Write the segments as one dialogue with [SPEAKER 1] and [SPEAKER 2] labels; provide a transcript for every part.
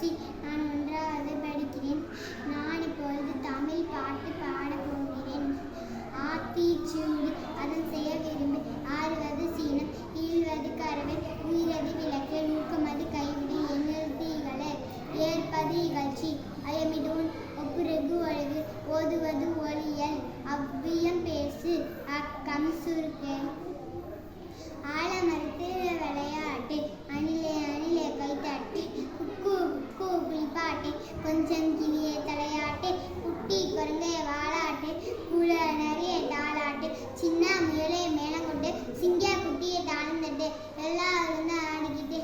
[SPEAKER 1] C நான் ஒன்றாவது படிக்கிறேன். நான் இப்பொழுது தமிழ் பாட்டு பாட போகிறேன். ஆத்திச்சூடு அதன் செய்ய விரும்பு. ஆறுவது சீனம் ஈழ்வது கறவை உயிரது விளக்கு நூக்கமது கைவிடு எண்ணுதீகளே ஏற்பது இகழ்ச்சி அயமிடூன் ஒப்புரகு ஒழுகு ஓதுவது ஒளியல் அவ்வியம் பேசு அக்கம் சுருக்கேன். கொண்டு சிங்க குட்டியை தாழ்ந்துட்டு எல்லாரும் தான் ஆடிக்கிட்டு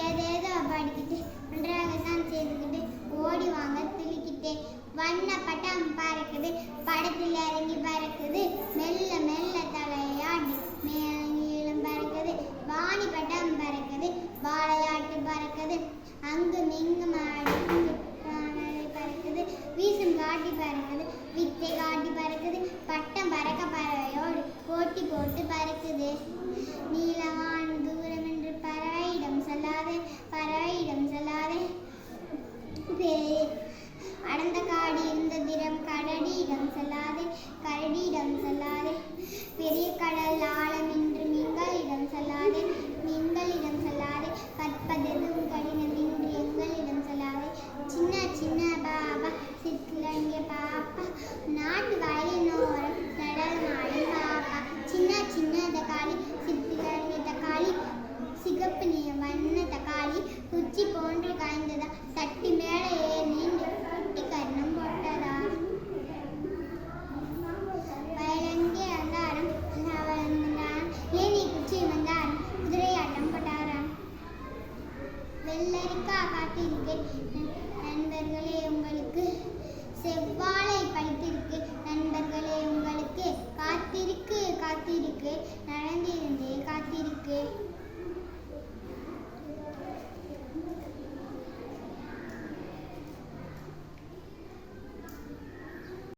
[SPEAKER 1] ஏதேதோ பாடிக்கிட்டு ஒன்றாகத்தான் சேர்ந்துக்கிட்டு ஓடி வாங்க துளிக்கிட்டு வண்ண பட்டம் பறக்குது படத்தில் இறங்கி பறக்குது மெல்ல மெல்ல தலையாடி மேலும் பறக்குது வாணி பட்டம் பறக்குது வாழையாட்டு பறக்குது அங்கும் இங்கும் ஆடி பறக்குது வீசும் காட்டி பறக்குது வித்தை காட்டி பறக்குது பட்டம் பறக்க பறவையோடு போட்டி போட்டு பறக்குது வெள்ளரிக்கா காட்டியிருக்கேன் நண்பர்களே உங்களுக்கு செவ்வாழை படித்திருக்கு நண்பர்களே உங்களுக்கு காத்திருக்கு காத்திருக்கு. நடந்திருந்தே காத்திருக்கு.